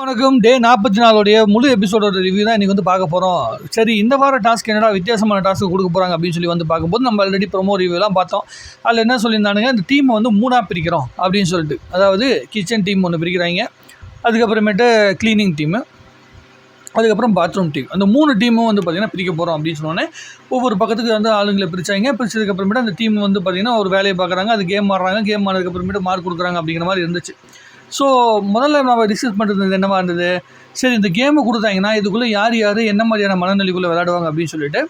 வணக்கம். டே நாற்பத்தி நாலுடைய முழு எபிசோடோட ரிவ்யூ தான் இன்றைக்கி வந்து பார்க்க போகிறோம் சரி இந்த வார டாஸ்க் என்னடா வித்தியாசமான டாஸ்க் கொடுக்க போகிறாங்க அப்படின்னு சொல்லி வந்து பார்க்கும்போது நம்ம ஆல்ரெடி ப்ரொமோ ரிவ்யூலாம் பார்த்தோம். அதில் என்ன சொல்லியிருந்தானுங்க? இந்த டீமை வந்து மூணாக பிரிக்கிறோம் அப்படின்னு சொல்லிட்டு. அதாவது கிச்சன் டீம் ஒன்று பிரிக்கிறாங்க. அதுக்கப்புறமேட்டு க்ளீனிங் டீமு அதுக்கப்புறம் பாத்ரூம் டீம் அந்த மூணு டீமும் வந்து பார்த்திங்கன்னா பிரிக்க போகிறோம் அப்படின்னு சொன்னோன்னே ஒவ்வொரு பக்கத்துக்கு வந்து ஆளுங்களை பிரித்தாங்க பிரிச்சதுக்கப்புறமேட்டு அந்த டீம் வந்து பார்த்திங்கன்னா ஒரு வேலையை பார்க்குறாங்க. அது கேம் ஆடுறாங்க. கேம் ஆனதுக்கப்புறமேட்டு மார்க் கொடுக்குறாங்க அப்படிங்கிற மாதிரி இருந்துச்சு. ஸோ முதல்ல நம்ம டிஸ்கஸ் பண்ணுறது என்னமா இருந்தது? சரி இந்த கேமை கொடுத்தாங்கன்னா இதுக்குள்ளே யார் யார் என்ன மாதிரியான மனநிலைக்குள்ளே விளையாடுவாங்க அப்படின்னு சொல்லிட்டு.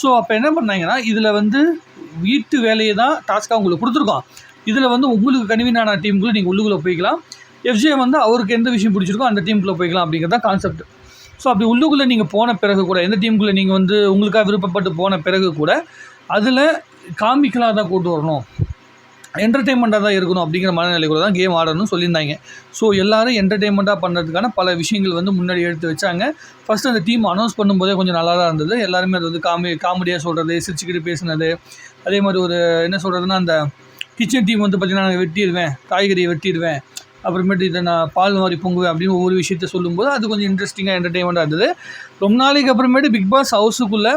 ஸோ அப்போ என்ன பண்ணாங்கன்னா இதில் வந்து வீட்டு வேலையை தான் டாஸ்க்காக உங்களுக்கு கொடுத்துருக்கோம். இதில் வந்து உங்களுக்கு கன்வீனான டீமுக்குள்ளே நீங்கள் உள்ளுக்குள்ளே போய்க்கலாம். எஃப்ஜே வந்து அவருக்கு எந்த விஷயம் பிடிச்சிருக்கோ அந்த டீமுக்குள்ளே போய்க்கலாம் அப்படிங்கிறது தான் கான்செப்ட் ஸோ அப்படி உள்ளுக்குள்ளே நீங்கள் போன பிறகு கூட எந்த டீமுக்குள்ளே நீங்கள் வந்து உங்களுக்காக விருப்பப்பட்டு போன பிறகு கூட அதில் காமிக்கலாக தான் கூட்டு வரணும். என்டர்டெயின்மெண்ட்டாக தான் இருக்கணும் அப்படிங்கிற மனநிலைக்குள்ள தான் கேம் ஆடணும்னு சொல்லியிருந்தாங்க. ஸோ எல்லாரும் என்டர்டெயின்மெண்ட்டாக பண்ணுறதுக்கான பல விஷயங்கள் வந்து முன்னாடி எடுத்து வச்சாங்க. ஃபஸ்ட்டு அந்த டீம் அனௌன்ஸ் பண்ணும்போதே கொஞ்சம் நல்லா தான் இருந்தது. எல்லாருமே அது வந்து காமெடி காமெடியாக சொல்கிறது சிரிச்சுக்கிட்டு பேசுனது. அதே மாதிரி ஒரு என்ன சொல்கிறதுனா அந்த கிச்சன் டீம் வந்து பார்த்திங்கன்னா நான் வெட்டிடுவேன் காய்கறியை வெட்டிடுவேன். அப்புறமேட்டு இதை நான் பால் மாதிரி பொங்குவேன் அப்படின்னு ஒவ்வொரு விஷயத்த சொல்லும்போது அது கொஞ்சம் இன்ட்ரெஸ்டிங்காக என்டர்டெயின்மெண்ட்டாக இருந்தது. ரொம்ப நாளைக்கு அப்புறமேட்டு பிக் பாஸ் ஹவுஸுக்குள்ளே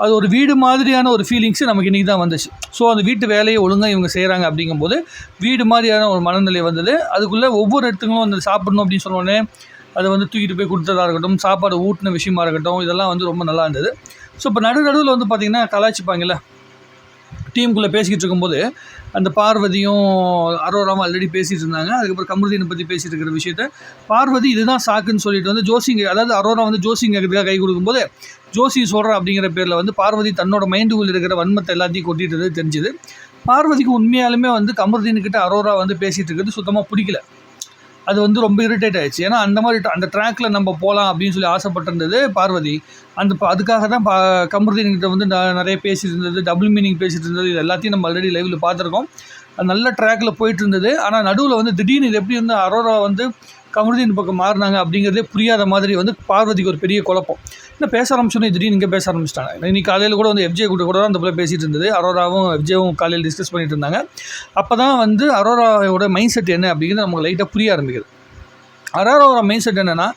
அது ஒரு வீடு மாதிரியான ஒரு ஃபீலிங்ஸு நமக்கு இன்றைக்கி தான் வந்துச்சு. ஸோ அந்த வீட்டு வேலையை ஒழுங்காக இவங்க செய்கிறாங்க அப்படிங்கும்போது வீடு மாதிரியான ஒரு மனநிலை வந்தது. அதுக்குள்ளே ஒவ்வொரு இடத்துங்களும் வந்து சாப்பிடணும் அப்படின்னு சொன்னோடனே அதை வந்து தூக்கிட்டு போய் கொடுத்ததாக இருக்கட்டும் சாப்பாடு ஊட்டின விஷயமா இருக்கட்டும் இதெல்லாம் வந்து ரொம்ப நல்லா இருந்தது. ஸோ இப்போ நடு நடுவில் வந்து பார்த்திங்கன்னா கலாய்ச்சிப்பாங்கல்ல? டீமுக்குள்ளே பேசிக்கிட்டு இருக்கும்போது அந்த பார்வதியும் அரோராவும் ஆல்ரெடி பேசிகிட்டு இருந்தாங்க. அதுக்கப்புறம் கமருதீனை பற்றி பேசிகிட்டு இருக்கிற விஷயத்த பார்வதி இதுதான் சாக்குன்னு சொல்லிட்டு வந்து ஜோசிங்க அதாவது அரோரா வந்து ஜோசிங்க கை கொடுக்கும்போது ஜோசி சொல்கிறேன் அப்படிங்கிற பேரில் வந்து பார்வதி தன்னோட மைண்டுக்குள்ள இருக்கிற வன்மத்தை எல்லாத்தையும் கொட்டிட்டு தெரிஞ்சுது. பார்வதிக்கு உண்மையாலுமே வந்து கமருதீன்கிட்ட அரோரா வந்து பேசிகிட்டு இருக்கிறது சுத்தமாக பிடிக்கல. அது வந்து ரொம்ப இரிட்டேட் ஆயிடுச்சு. ஏன்னா அந்த மாதிரி அந்த ட்ராக்ல நம்ம போகலாம் அப்படின்னு சொல்லி ஆசைப்பட்டிருந்தது பார்வதி. அந்த ப- அதுக்காக தான் பா கமருதீன்கிட்ட வந்து நிறைய பேசிட்டு இருந்தது டபுள் மீனிங் பேசிட்டு இருந்தது இது எல்லாத்தையும் நம்ம ஆல்ரெடி லைவில் பார்த்துருக்கோம். நல்ல ட்ராக்ல போயிட்டு இருந்தது ஆனால் நடுவில் வந்து திடீர்னு இது எப்படி வந்து அரோரா வந்து கமருதீன் பக்கம் மாறினாங்க அப்படிங்கிறதே புரியாத மாதிரி வந்து பார்வதிக்கு ஒரு பெரிய குழப்பம். இல்லை பேச ஆரம்பிச்சோன்னே திடீர்னு இங்கே பேச ஆரம்பிச்சிட்டாங்க. இன்னைக்கு காலையில் கூட வந்து எஃப்ஜே கூட கூட தான் அந்த பிள்ளை பேசிகிட்டு இருந்தது. அரோராவும் எஃப்ஜேவும் காலையில் டிஸ்கஸ் பண்ணிட்டு இருந்தாங்க. அப்போ தான் வந்து அரோராவோட மைண்ட் செட் என்ன அப்படிங்கிறது நமக்கு லைட்டாக புரிய ஆரம்பிக்குது. அரோராவோட மைண்ட் செட் என்னென்னா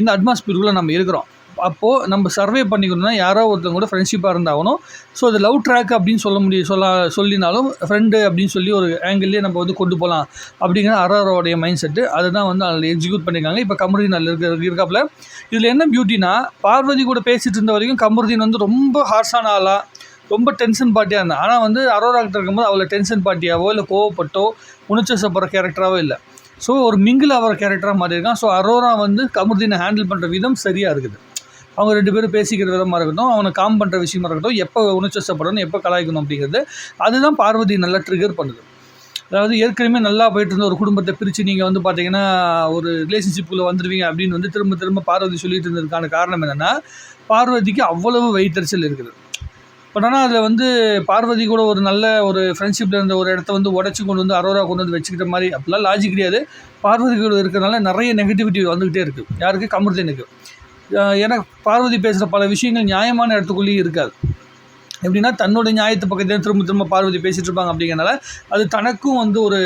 இந்த அட்மாஸ்பியருக்குள்ளே நம்ம இருக்கிறோம். அப்போது நம்ம சர்வே பண்ணிக்கணும்னா யாரோ ஒருத்தவங்க கூட ஃப்ரெண்ட்ஷிப்பாக இருந்தாகணும். ஸோ அது லவ் ட்ராக் அப்படின்னு சொல்ல முடியும் சொல்ல சொல்லினாலும் ஃப்ரெண்டு அப்படின்னு சொல்லி ஒரு ஆங்கிள்லேயே நம்ம வந்து கொண்டு போகலாம் அப்படிங்கிற அரோராவோடைய மைண்ட் செட்டு அதை தான் வந்து அதில் எக்ஸிக்யூட் பண்ணியிருக்காங்க. இப்போ கமருதீன் அதில் இருக்க இருக்காப்புல. இதில் என்ன பியூட்டினா பார்வதி கூட பேசிகிட்டு இருந்த வரைக்கும் கமருதீன் வந்து ரொம்ப ஹார்ஷான ஆளாக ரொம்ப டென்ஷன் பார்ட்டியாக இருந்தான் ஆனால் வந்து அரோராக்டர் இருக்கும்போது அவளை டென்ஷன் பார்ட்டியாவோ இல்லை கோவப்பட்டோ உணர்ச்சப்படுற கேரக்டராகவோ இல்லை. ஸோ ஒரு மிங்கிள் ஆகிற கேரக்டராக மாறி இருக்கான் ஸோ அரோரா வந்து கமருதீனை ஹேண்டில் பண்ணுற விதம் சரியாக இருக்குது. அவங்க ரெண்டு பேரும் பேசிக்கிற விதமாக இருக்கட்டும் அவனை காம் பண்ணுற விஷயமா இருக்கட்டும் எப்போ உணர்ச்சப்படணும் எப்போ கலாய்க்கணும் அப்படிங்கிறது அதுதான் பார்வதி நல்லா ட்ரிகர் பண்ணுது. அதாவது ஏற்கனவே நல்லா போயிட்டு இருந்த ஒரு குடும்பத்தை பிரித்து நீங்கள் வந்து பார்த்தீங்கன்னா ஒரு ரிலேஷன்ஷிப்புக்குள்ளே வந்துடுவீங்க அப்படின்னு வந்து திரும்ப திரும்ப பார்வதி சொல்லிட்டு இருந்ததுக்கான காரணம் என்னென்னா பார்வதிக்கு அவ்வளவு வயிற்றுச்சல் இருக்குது. பட் ஆனால் அதில் வந்து பார்வதி கூட ஒரு நல்ல ஒரு ஃப்ரெண்ட்ஷிப்பில் இருந்த ஒரு இடத்த வந்து உடச்சி கொண்டு வந்து அரோரா கொண்டு வந்து வச்சுக்கிட்ட மாதிரி அப்படிலாம் லாஜிக் கிடையாது. பார்வதி கூட இருக்கிறனால நிறைய நெகட்டிவிட்டி வந்துக்கிட்டே இருக்குது யாருக்கு? கமர்தனுக்கு. ஏன்னா பார்வதி பேசுகிற பல விஷயங்கள் நியாயமான இடத்துக்குள்ளேயும் இருக்காது. எப்படின்னா தன்னோட நியாயத்து பக்கத்தில் திரும்ப திரும்ப பார்வதி பேசிகிட்டு இருப்பாங்க அப்படிங்கிறனால அது தனக்கும் வந்து ஒரு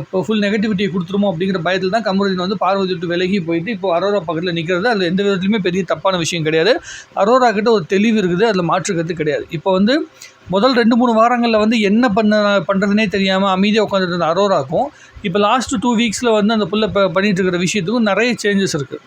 இப்போ ஃபுல் நெகட்டிவிட்டியை கொடுத்துருமோ அப்படிங்கிற பயத்தில் தான் கமருதீன் வந்து பார்வதி விட்டு விலகி போயிட்டு இப்போ அரோரா பக்கத்தில் நிற்கிறது அதில் எந்த விதத்துலையுமே பெரிய தப்பான விஷயம் கிடையாது. அரோரா கிட்ட ஒரு தெளிவு இருக்குது அதில் மாற்றுக்கிறது கிடையாது. இப்போ வந்து முதல் ரெண்டு மூணு வாரங்களில் வந்து என்ன பண்ண பண்ணுறதுனே தெரியாமல் அமைதியாக உட்காந்துட்டு இருந்த அரோராக்கும் இப்போ லாஸ்ட்டு டூ வீக்ஸில் வந்து அந்த புள்ள ப பண்ணிகிட்டு இருக்கிற விஷயத்துக்கும் நிறைய சேஞ்சஸ் இருக்குது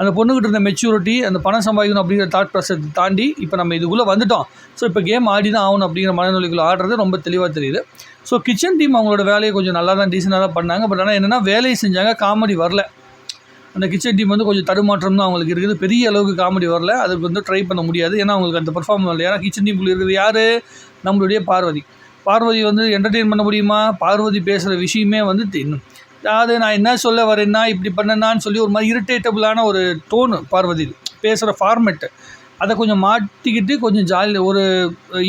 அந்த பொண்ணுக்கிட்ட இருந்த மெச்சூரிட்டி அந்த பணம் சம்பாதிக்கணும் அப்படிங்கிற தாட் ப்ராசஸ் தாண்டி இப்போ நம்ம இதுக்குள்ளே வந்துட்டோம். ஸோ இப்போ கேம் ஆடி தான் ஆகணும் அப்படிங்கிற மனநிலைக்குள்ள ஆடுறது ரொம்ப தெளிவாக தெரியுது. ஸோ கிச்சன் டீம் அவங்களோட வேலையை கொஞ்சம் நல்லா தான் டீசெண்டாக தான் பண்ணாங்க. பட் ஆனால் என்னென்னா வேலையை செஞ்சாங்க காமெடி வரல. அந்த கிச்சன் டீம் வந்து கொஞ்சம் தடுமாற்றம் தான் அவங்களுக்கு இருக்குது. பெரிய அளவுக்கு காமெடி வரல. அதுக்கு வந்து ட்ரை பண்ண முடியாது. ஏன்னா அவங்களுக்கு அந்த பெர்ஃபார்ம் வரல. ஏன்னா கிச்சன் டீமுக்குள்ள இருக்குது யார்? நம்மளுடைய பார்வதி. பார்வதி வந்து என்டர்டெயின் பண்ண முடியுமா? பார்வதி பேசுகிற விஷயமே வந்து இன்னும் அதாவது நான் என்ன சொல்ல வரேன்னா இப்படி பண்ணனான்னு சொல்லி ஒரு மாதிரி இரிட்டேட்டபுளான ஒரு டோனு பார்வதி பேசுகிற ஃபார்மெட்டு அதை கொஞ்சம் மாட்டிக்கிட்டு கொஞ்சம் ஜாலி ஒரு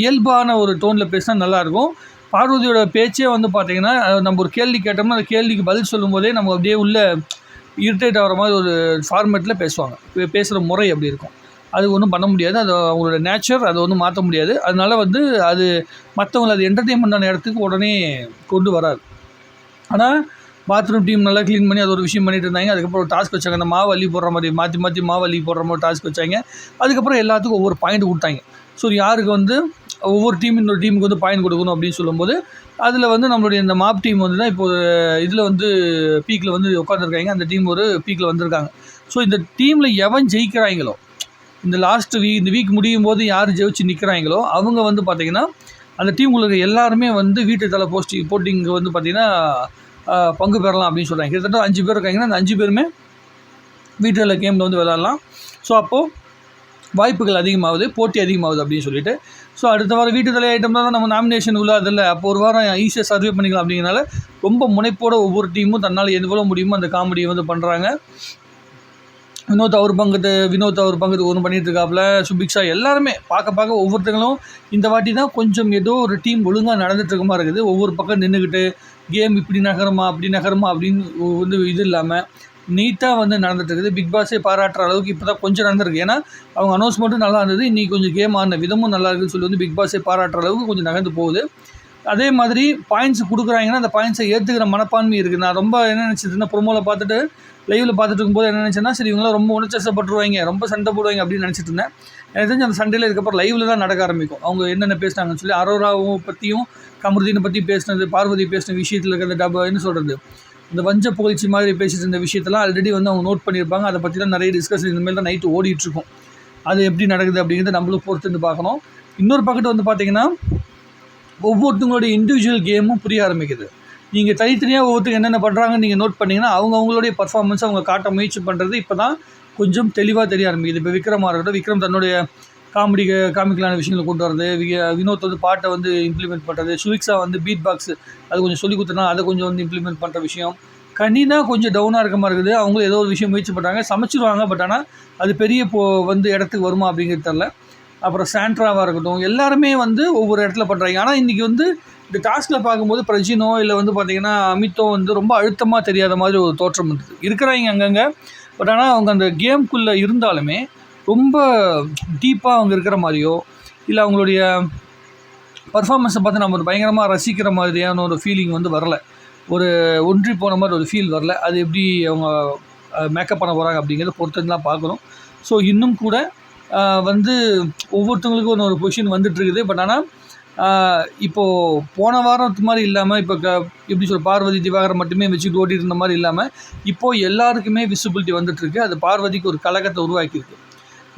இயல்பான ஒரு டோனில் பேசினா நல்லாயிருக்கும். பார்வதியோட பேச்சே வந்து பார்த்திங்கன்னா நம்ம ஒரு கேள்வி கேட்டோம்னா அந்த கேள்விக்கு பதில் சொல்லும்போதே நம்ம அப்படியே உள்ள இரிட்டேட் ஆகிற மாதிரி ஒரு ஃபார்மேட்டில் பேசுவாங்க. பேசுகிற முறை அப்படி இருக்கும். அது ஒன்றும் பண்ண முடியாது. அது அவங்களோட நேச்சர் அதை ஒன்றும் மாற்ற முடியாது. அதனால் வந்து அது மற்றவங்களை அது என்டர்டெயின்மெண்டான இடத்துக்கு உடனே கொண்டு வராது. ஆனால் பாத்ரூம் டீம் நல்லா க்ளீன் பண்ணி அது ஒரு விஷயம் பண்ணிட்டு இருந்தாங்க. அதுக்கப்புறம் ஒரு டாஸ்க் வச்சாங்க. அந்த மாவு அள்ளி போடுற மாதிரி மாற்றி மாற்றி மாவு அள்ளி போடுற மாதிரி டாஸ்க் வச்சாங்க. அதுக்கப்புறம் எல்லாத்துக்கும் ஒவ்வொரு பாயிண்ட் கொடுத்தாங்க. ஸோ யாருக்கு வந்து ஒவ்வொரு டீம் இன்னொரு டீமுக்கு வந்து பாயிண்ட் கொடுக்கணும் அப்படின்னு சொல்லும்போது அதில் வந்து நம்மளுடைய இந்த மாப் டீம் வந்து தான் இப்போ இதில் வந்து பீக்கில் வந்து உட்காந்துருக்காங்க அந்த டீம் ஒரு பீக்கில் வந்திருக்காங்க. ஸோ இந்த டீமில் எவன் ஜெயிக்கிறாங்களோ இந்த லாஸ்ட் வீக் இந்த வீக் முடியும் போது யார் ஜெயிச்சு நிற்கிறாங்களோ அவங்க வந்து பார்த்திங்கன்னா அந்த டீம் உள்ள எல்லாருமே வந்து வீட்டு தலை போஸ்டிங் போட்டிங்க வந்து பார்த்திங்கன்னா பங்கு பெறலாம் அப்படின்னு சொல்கிறாங்க கிட்டத்தட்ட அஞ்சு பேர் இருக்காங்கன்னா அந்த அஞ்சு பேருமே வீட்டில் கேமில் வந்து விளாட்லாம் ஸோ அப்போது வாய்ப்புகள் அதிகமாகுது போட்டி அதிகமாகுது அப்படின்னு சொல்லிட்டு. ஸோ அடுத்த வாரம் வீட்டு தலை ஐட்டம் தான் நம்ம நாமினேஷன் உள்ள அதில் அப்போ ஒரு வாரம் ஈஸியாக சர்வே பண்ணிக்கலாம் அப்படிங்கிறனால ரொம்ப முனைப்போட ஒவ்வொரு டீமும் தன்னால் எவ்வளோ முடியுமோ அந்த காமெடியை வந்து பண்ணுறாங்க வினோத் அவர் பங்குது வினோத் அவர் பங்குது ஒன்று பண்ணிட்டு இருக்காப்புல. சுபிக்ஷா எல்லாருமே பார்க்க பார்க்க ஒவ்வொருத்தங்களும் இந்த வாட்டி தான் கொஞ்சம் ஏதோ ஒரு டீம் ஒழுங்காக நடந்துட்டு இருக்க மாதிரி இருக்குது. ஒவ்வொரு பக்கம் நின்றுக்கிட்டு கேம் இப்படி நகருமா அப்படி நகருமா அப்படின்னு வந்து இது இல்லாமல் நீட்டாக வந்து நடந்துட்டு இருக்குது. பிக் பாஸே பாராட்டுற அளவுக்கு இப்போ தான் கொஞ்சம் நடந்திருக்கு. ஏன்னா அவங்க அனௌன்ஸ்மெண்ட்டும் நல்லா இருந்தது. இன்றைக்கி கொஞ்சம் கேம் ஆடின விதமும் நல்லா இருக்குன்னு சொல்லி வந்து பிக் பாஸே பாராட்டுற அளவுக்கு கொஞ்சம் நகர்ந்து போகுது. அதே மாதிரி பாயிண்ட்ஸ் கொடுக்குறாங்கன்னா அந்த பாயிண்ட்ஸை ஏற்றுக்கிற மனப்பான்மை இருக்குது. நான் ரொம்ப என்ன நினச்சிருந்தேன் ப்ரொமோவில் பார்த்துட்டு லைவில் பார்த்துட்டு இருக்கும்போது என்ன நினச்சேன்னா சரி இவங்களாம் ரொம்ப உணர்ச்சசப்பட்டுருவாங்க ரொம்ப சண்டை போடுவாங்க அப்படின்னு நினச்சிட்டு இருந்தேன். எனக்கு தெரிஞ்சு அந்த சண்டையில் இதுக்கப்புறம் லைவில் தான் நடக்க ஆரம்பிக்கும். அவங்க என்னென்ன பேசுனாங்கன்னு சொல்லி அரோராவும் பற்றியும் கமருதீனை பற்றி பேசினது பார்வதி பேசின விஷயத்தில் இருக்கிற டப என்ன சொல்கிறது இந்த வஞ்ச புகழ்ச்சி மாதிரி பேசிட்டு இருந்த விஷயத்தெல்லாம் ஆல்ரெடி வந்து அவங்க நோட் பண்ணியிருப்பாங்க. அதை பற்றி தான் நிறைய டிஸ்கஷன் இனிமேல் தான் நைட்டு ஓடிட்டுருக்கும். அது எப்படி நடக்குது அப்படிங்கிறத நம்மளும் பொறுத்து பார்க்கணும். இன்னொரு பக்கத்து வந்து பார்த்தீங்கன்னா ஒவ்வொருத்தங்களுடைய இண்டிவிஜுவல் கேமும் புரிய ஆரம்பிக்குது. நீங்கள் தனித்தனியாக ஒவ்வொருத்தருக்கு என்னென்ன பண்ணுறாங்கன்னு நீங்கள் நோட் பண்ணிங்கன்னா அவங்க அவங்களுடைய பர்ஃபார்மன்ஸ் அவங்க காட்ட முயற்சி பண்ணுறது இப்போ தான் கொஞ்சம் தெளிவாக தெரிய ஆரம்பிக்குது. இப்போ விக்ரமாக இருக்கட்டும் விக்ரம் தன்னுடைய காமெடி காமிக்கலான விஷயங்களை கொண்டு வரது வி- வினோத் வந்து பாட்டை வந்து இம்ப்ளிமெண்ட் பண்ணுறது சுவிக்ஸா வந்து பீட் பாக்ஸ் அது கொஞ்சம் சொல்லி கொடுத்தனா அதை கொஞ்சம் வந்து இம்ப்ளிமெண்ட் பண்ணுற விஷயம். கனினா கொஞ்சம் டவுனாக இருக்க மாதிரி இருக்குது. அவங்களும் ஏதோ ஒரு விஷயம் முயற்சி பண்ணுறாங்க சமைச்சிருவாங்க பட் ஆனால் அது பெரிய போ வந்து இடத்துக்கு வருமா அப்படிங்கிறது தெரில அப்புறம் சாண்ட்ராவாக இருக்கட்டும் எல்லாருமே வந்து ஒவ்வொரு இடத்துல பண்ணுறாங்க ஆனால் இன்றைக்கி வந்து இந்த டாஸ்கில் பார்க்கும்போது பிரஜினோ இல்லை வந்து பார்த்திங்கன்னா அமித்தோ வந்து ரொம்ப அழுத்தமாக தெரியாத மாதிரி ஒரு தோற்றம் இருந்தது இருக்கிறாங்க அங்கங்கே. பட் ஆனால் அவங்க அந்த கேம்குள்ளே இருந்தாலுமே ரொம்ப டீப்பாக அவங்க இருக்கிற மாதிரியோ இல்லை அவங்களுடைய பர்ஃபார்மன்ஸை பார்த்து நம்ம ஒரு பயங்கரமாக ரசிக்கிற மாதிரியான ஒரு ஃபீலிங் வந்து வரல. ஒரு ஒன்றி போன மாதிரி ஒரு ஃபீல் வரல. அது எப்படி அவங்க மேக்கப் பண்ண போகிறாங்க அப்படிங்கிறத பொறுத்து பார்க்கணும். ஸோ இன்னும் கூட வந்து ஒவ்வொருத்தவங்களுக்கும் ஒன்று ஒரு பொசிஷன் வந்துட்டுருக்குது பட் ஆனால் இப்போது போன வாரத்து மாதிரி இல்லாமல் இப்போ க எப்படி சொல்ல பார்வதி திவாகரன் மட்டுமே வச்சுட்டு ஓட்டிட்டு இருந்த மாதிரி இல்லாமல் இப்போது எல்லாருக்குமே விசிபிலிட்டி வந்துட்டுருக்கு அது பார்வதிக்கு ஒரு கலக்கத்தை உருவாக்கியிருக்கு.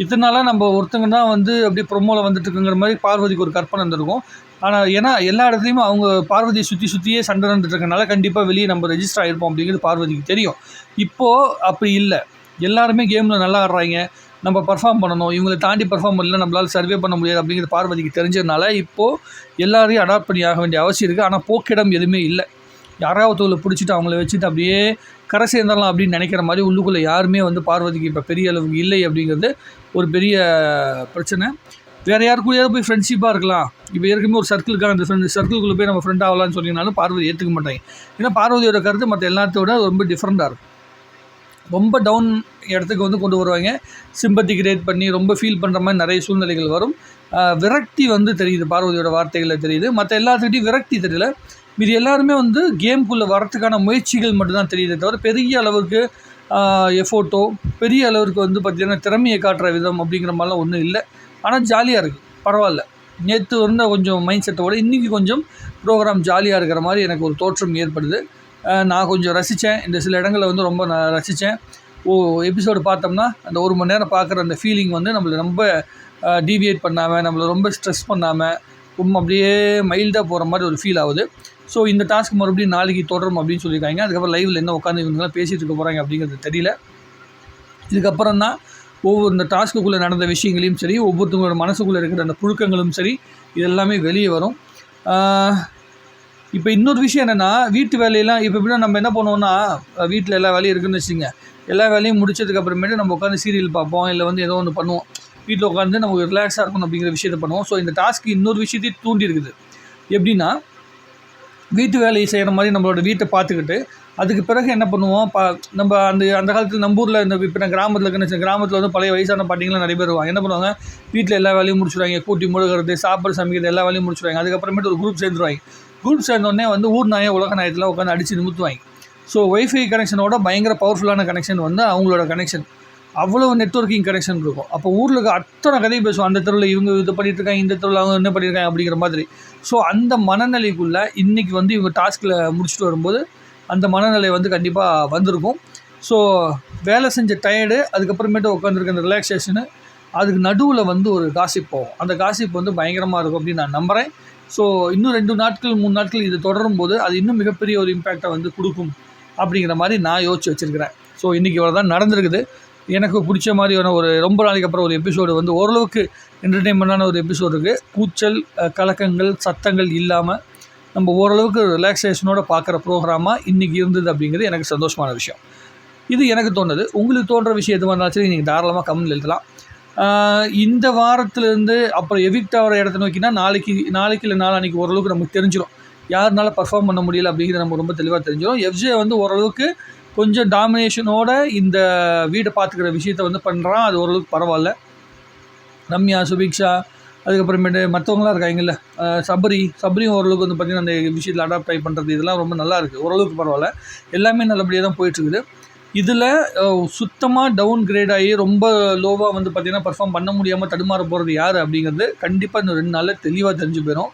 இத்தனை நாளாக நம்ம ஒருத்தங்க தான் வந்து அப்படியே ப்ரொமோவில் வந்துட்டுருக்குங்கிற மாதிரி பார்வதிக்கு ஒரு கற்பனை இருந்திருக்கும். ஆனால் ஏன்னா எல்லா இடத்துலையும் அவங்க பார்வதியை சுற்றி சுற்றியே சண்டை நடந்துட்டுருக்கனால கண்டிப்பாக வெளியே நம்ம ரெஜிஸ்டர் ஆகிருப்போம் அப்படிங்கிறது பார்வதிக்கு தெரியும். இப்போது அப்படி இல்லை. எல்லாருமே கேமில் நல்லா ஆடுறாங்க. நம்ம பர்ஃபார்ம் பண்ணணும். இவங்களை தாண்டி பர்ஃபார்ம் பண்ணல நம்மளால் சர்வே பண்ண முடியாது அப்படிங்கிறது பார்வதிக்கு தெரிஞ்சதுனால இப்போது எல்லாரையும் அடாப்ட் பண்ணி ஆக வேண்டிய அவசியம் இருக்குது ஆனால் போக்கிடம் எதுவுமே இல்லை. யாராவது ஒருத்தவங்களை பிடிச்சிட்டு அவங்கள வச்சுட்டு அப்படியே கரை சேர்ந்துடலாம் அப்படின்னு நினைக்கிற மாதிரி உள்ளுக்குள்ளே யாருமே வந்து பார்வதிக்கு இப்போ பெரிய அளவுக்கு இல்லை அப்படிங்கிறது ஒரு பெரிய பிரச்சனை. வேறு யாரு கூடயாவது போய் ஃப்ரெண்ட்ஷிப்பாக இருக்கலாம். இப்போ ஏற்கனவே ஒரு சர்க்கிளுக்காக அந்த ஃப்ரெண்ட் சர்க்கிள்குள்ளே போய் நம்ம ஃப்ரெண்ட் ஆகலாம்னு சொன்னீங்கனாலும் பார்வதி ஏற்றுக்க மாட்டாங்க. ஏன்னா பார்வதியோட கருத்து மற்ற எல்லாத்தோட ரொம்ப டிஃப்ரெண்ட்டாக இருக்கும். ரொம்ப டவுன் இடத்துக்கு வந்து கொண்டு வருவாங்க. சிம்பத்தி கிரியேட் பண்ணி ரொம்ப ஃபீல் பண்ணுற மாதிரி நிறைய சூழ்நிலைகள் வரும். விரக்தி வந்து தெரியுது பார்வதியோட வார்த்தைகளில் தெரியுது. மற்ற எல்லாத்துக்கிட்டையும் விரக்தி தெரியல. இது எல்லாருமே வந்து கேம்குள்ளே வரத்துக்கான முயற்சிகள் மட்டும்தான் தெரியுதே தவிர பெரிய அளவுக்கு எஃபோர்ட்டோ பெரிய அளவுக்கு வந்து பார்த்திங்கன்னா திறமையை காட்டுற விதம் அப்படிங்கிற மாதிரிலாம் ஒன்றும் இல்லை. ஆனால் ஜாலியாக இருக்குது பரவாயில்ல. நேற்று இருந்த கொஞ்சம் மைண்ட் செட்டோட இன்றைக்கி கொஞ்சம் ப்ரோக்ராம் ஜாலியாக இருக்கிற மாதிரி எனக்கு ஒரு தோற்றம் ஏற்படுது. நான் கொஞ்சம் ரசித்தேன். இந்த சில இடங்களில் வந்து ரொம்ப நான் ரசித்தேன். ஓ எபிசோடு பார்த்தோம்னா அந்த ஒரு மணி நேரம் பார்க்குற அந்த ஃபீலிங் வந்து நம்மளை ரொம்ப டீவியேட் பண்ணாமல் நம்மளை ரொம்ப ஸ்ட்ரெஸ் பண்ணாமல் ரொம்ப அப்படியே மைல்டாக போகிற மாதிரி ஒரு ஃபீல் ஆகுது. ஸோ இந்த டாஸ்க் மறுபடியும் நாளைக்கு தொடரும் அப்படின்னு சொல்லியிருக்காங்க. அதுக்கப்புறம் லைவில் என்ன உட்காந்து இவங்கெல்லாம் பேசிகிட்டு இருக்க போகிறாங்க அப்படிங்கிறது தெரியல. இதுக்கப்புறம் தான் ஒவ்வொரு இந்த டாஸ்க்குள்ளே நடந்த விஷயங்களையும் சரி ஒவ்வொருத்தவங்களோட மனசுக்குள்ளே இருக்கிற அந்த புழுக்கங்களும் சரி இது எல்லாமே வெளியே வரும். இப்போ இன்னொரு விஷயம் என்னென்னா வீட்டு வேலையெல்லாம் இப்போ எப்படின்னா நம்ம என்ன பண்ணுவோம்னா வீட்டில் எல்லா வேலையும் இருக்குதுன்னு வச்சுங்க எல்லா வேலையும் முடிச்சதுக்கப்புறமேட்டு நம்ம உட்காந்து சீரியல் பார்ப்போம் இல்லை வந்து ஏதோ ஒன்று பண்ணுவோம். வீட்டில் உட்காந்து நமக்கு ரிலாக்ஸாக இருக்கணும் அப்படிங்கிற விஷயத்த பண்ணுவோம். ஸோ இந்த டாஸ்க்கு இன்னொரு விஷயத்தையும் தூண்டி இருக்குது. எப்படின்னா வீட்டு வேலையை செய்கிற மாதிரி நம்மளோட வீட்டை பார்த்துக்கிட்டு அதுக்கு பிறகு என்ன பண்ணுவோம்? பா நம்ம அந்த அந்த காலத்தில் நம்ம ஊரில் இந்த இப்போ நான் கிராமத்தில் இருக்குன்னு கிராமத்தில் வந்து பழைய வயசான பாட்டிங்களாம் நிறைய பேர் வருவாங்க. என்ன பண்ணுவாங்க? வீட்டில் எல்லா வேலையும் முடிச்சுடுவாங்க. கூட்டி முழுகிறது சாப்பாடு சமைக்கிறது எல்லா வேலையும் முடிச்சுடுவாங்க. அதுக்கப்புறமேட்டு ஒரு குரூப் சேர்ந்துருவாங்க. குரூப் சேர்ந்தோடனே வந்து ஊர் நாயை உலக நாயத்தில் உட்காந்து அடித்து நிமித்துவாங்க. ஸோ ஒய்ஃபை கனெக்ஷனோட பயங்கர பவர்ஃபுல்லான கனெக்ஷன் வந்து அவங்களோட கனெக்ஷன் அவ்வளோ நெட்ஒர்க்கிங் கனெக்ஷன் இருக்கும். அப்போ ஊரில் இருக்க அத்தனை கதையும் பேசுவோம் அந்த தெருவில் இவங்க இது பண்ணிட்டுருக்காங்க இந்த தெருவில் அவங்க என்ன பண்ணியிருக்காங்க அப்படிங்கிற மாதிரி. ஸோ அந்த மனநிலைக்குள்ளே இன்றைக்கி வந்து இவங்க டாஸ்கில் முடிச்சுட்டு வரும்போது அந்த மனநிலை வந்து கண்டிப்பாக வந்திருக்கும். ஸோ வேலை செஞ்ச டயர்டு அதுக்கப்புறமேட்டு உட்காந்துருக்க அந்த ரிலாக்ஸேஷனு அதுக்கு நடுவில் வந்து ஒரு காசிப் போகும். அந்த காசிப் வந்து பயங்கரமாக இருக்கும் அப்படின்னு நான் நம்புகிறேன் ஸோ இன்னும் ரெண்டு நாட்கள் மூணு நாட்கள் இது தொடரும் போது அது இன்னும் மிகப்பெரிய ஒரு இம்பேக்டை வந்து கொடுக்கும் அப்படிங்கிற மாதிரி நான் யோசிச்சு வச்சுருக்கிறேன். ஸோ இன்றைக்கி இவ்வளோ தான் நடந்திருக்குது. எனக்கு பிடிச்ச மாதிரியான ஒரு ரொம்ப நாளைக்கு அப்புறம் ஒரு எபிசோடு வந்து ஓரளவுக்கு என்டர்டெயின்மெண்ட்டான ஒரு எபிசோடு இருக்குது கூச்சல் கலக்கங்கள் சத்தங்கள் இல்லாமல் நம்ம ஓரளவுக்கு ரிலாக்ஸேஷனோட பார்க்குற ப்ரோக்ராமாக இன்றைக்கி இருந்தது அப்படிங்கிறது எனக்கு சந்தோஷமான விஷயம். இது எனக்கு தோணுது. உங்களுக்கு தோன்ற விஷயம் எதுவாக இருந்தாலும் சரி நீங்கள் தாராளமாக கமெண்ட் எழுதலாம். இந்த வாரத்துலேருந்து அப்புறம் எவிக்ட் ஆகிற இடத்த நோக்கினா நாளைக்கு நாளைக்கு இல்லை நாளான்னைக்கு ஓரளவுக்கு நமக்கு தெரிஞ்சிடும் யாருனால பர்ஃபார்ம் பண்ண முடியல அப்படிங்கிறத நமக்கு ரொம்ப தெளிவாக தெரிஞ்சிடும் எஃப்ஜே வந்து ஓரளவுக்கு கொஞ்சம் டாமினேஷனோட இந்த வீடை பார்த்துக்கிற விஷயத்த வந்து பண்ணுறான் அது ஓரளவுக்கு பரவாயில்ல. ரம்யா சுபிக்ஷா அதுக்கப்புறமேட்டு மற்றவங்களாம் இருக்காங்கல்ல. அஹ் சபரி சபரியும் ஓரளவுக்கு வந்து பார்த்திங்கன்னா அந்த விஷயத்தில் அடாப்ட் ட்ரை பண்ணுறது இதெல்லாம் ரொம்ப நல்லா இருக்குது ஓரளவுக்கு பரவாயில்ல. எல்லாமே நல்லபடியாக தான் போயிட்டுருக்குது இதில் சுத்தமாக டவுன் கிரேட் ஆகி ரொம்ப லோவாக வந்து பார்த்திங்கன்னா பர்ஃபார்ம் பண்ண முடியாமல் தடுமாற போகிறது யார் அப்படிங்கிறது கண்டிப்பாக இந்த ரெண்டு நாளில் தெளிவாக தெரிஞ்சு போயிடும்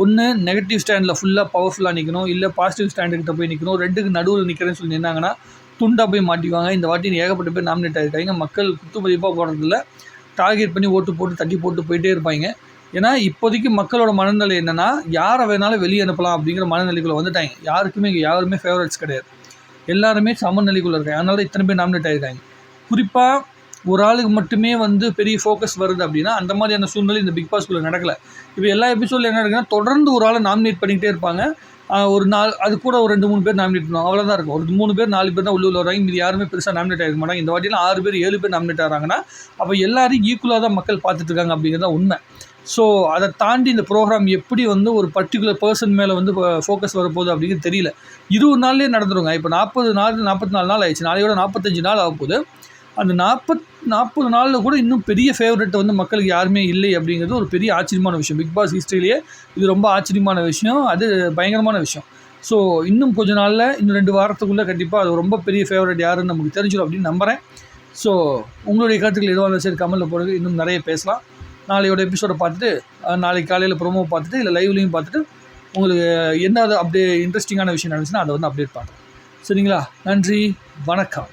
ஒன்று நெகட்டிவ் ஸ்டாண்டில் ஃபுல்லாக பவர்ஃபுல்லாக நிற்கணும் இல்லை பாசிட்டிவ் ஸ்டாண்டுக்கிட்ட போய் நிற்கணும் ரெண்டுக்கு நடுவில் நிற்கிறேன்னு சொல்லி நின்னாங்கன்னா துண்டாக போய் மாட்டிக்குவாங்க. இந்த வாட்டி ஏகப்பட்ட பேர் நாமினேட் ஆகிருக்காங்க மக்கள் குத்து மதிப்பாக போடுறதில்ல டார்கெட் பண்ணி ஓட்டு போட்டு தட்டி போட்டு போயிட்டே இருப்பாங்க. ஏன்னா இப்போதைக்கு மக்களோட மனநிலை என்னென்னா யாரை வேணாலும் வெளியே அனுப்பலாம் அப்படிங்கிற மனநிலைக்குள்ளே வந்துட்டாங்க. யாருக்குமே இங்கே யாருமே ஃபேவரட்ஸ் கிடையாது. எல்லாருமே சமநிலைக்குள்ளே இருக்காங்க. அதனால இத்தனை பேர் நாமினேட் ஆகிருக்காங்க குறிப்பாக ஒரு ஆளுக்கு மட்டுமே வந்து பெரிய ஃபோக்கஸ் வருது அப்படின்னா அந்த மாதிரியான சூழ்நிலை இந்த பிக் பாஸ்குள்ளே நடக்கலை. இப்போ எல்லா எபிசோடில் என்ன இருக்குன்னா தொடர்ந்து ஒரு ஆளை நாமினேட் பண்ணிக்கிட்டே இருப்பாங்க. ஒரு நாள் அது கூட ஒரு ரெண்டு மூணு பேர் நாமினேட் பண்ணுவாங்க. அவ்வளோதான் இருக்கும். ஒரு மூணு பேர் நாலு பேர் தான் உள்ள வராங்க. இது யாருமே பெருசாக நாமினேட் ஆகிருக்க மாட்டாங்க. இந்த வாட்டியில் ஆறு பேர் ஏழு பேர் நாமினேட் ஆகிறாங்கன்னா அப்போ எல்லாரையும் ஈக்குவலாக தான் மக்கள் பார்த்துட்டு இருக்காங்க அப்படிங்கிறது தான் உண்மை. ஸோ அதை தாண்டி இந்த ப்ரோக்ராம் எப்படி வந்து ஒரு பர்டிகுலர் பர்சன் மேலே வந்து ஃபோக்கஸ் வரப்போகுது அப்படிங்கிறது தெரியல. இருபது நாள்லேயே நடந்துருங்க. இப்போ நாற்பது நாள் நாற்பத்தி நாலு நாள் ஆயிடுச்சு. நாளையோட நாற்பத்தஞ்சு நாள் ஆகும்போது அந்த நாற்பத் நாற்பது நாளில் கூட இன்னும் பெரிய ஃபேவரெட் வந்து மக்களுக்கு யாருமே இல்லை அப்படிங்கிறது ஒரு பெரிய ஆச்சரியமான விஷயம். பிக் பாஸ் ஹிஸ்ட்ரியிலேயே இது ரொம்ப ஆச்சரியமான விஷயம். அது பயங்கரமான விஷயம். ஸோ இன்னும் கொஞ்ச நாளில் இன்னும் ரெண்டு வாரத்துக்குள்ளே கண்டிப்பாக அது ரொம்ப பெரிய ஃபேவரட் யாருன்னு நமக்கு தெரிஞ்சிடும் அப்படின்னு நம்புகிறேன் ஸோ உங்களுடைய கருத்துக்கள் எதுவாக இருந்தாலும் சரி கமலில் போகிறது இன்னும் நிறைய பேசலாம். நாளையோட எபிசோடை பார்த்துட்டு நாளைக்கு காலையில் ப்ரோமோ பார்த்துட்டு இல்லை லைவ்லையும் பார்த்துட்டு உங்களுக்கு என்ன அது அப்படியே இன்ட்ரெஸ்டிங்கான விஷயம் நடந்துச்சுன்னா அதை வந்து அப்டேட் பண்ணுறேன் சரிங்களா? நன்றி வணக்கம்.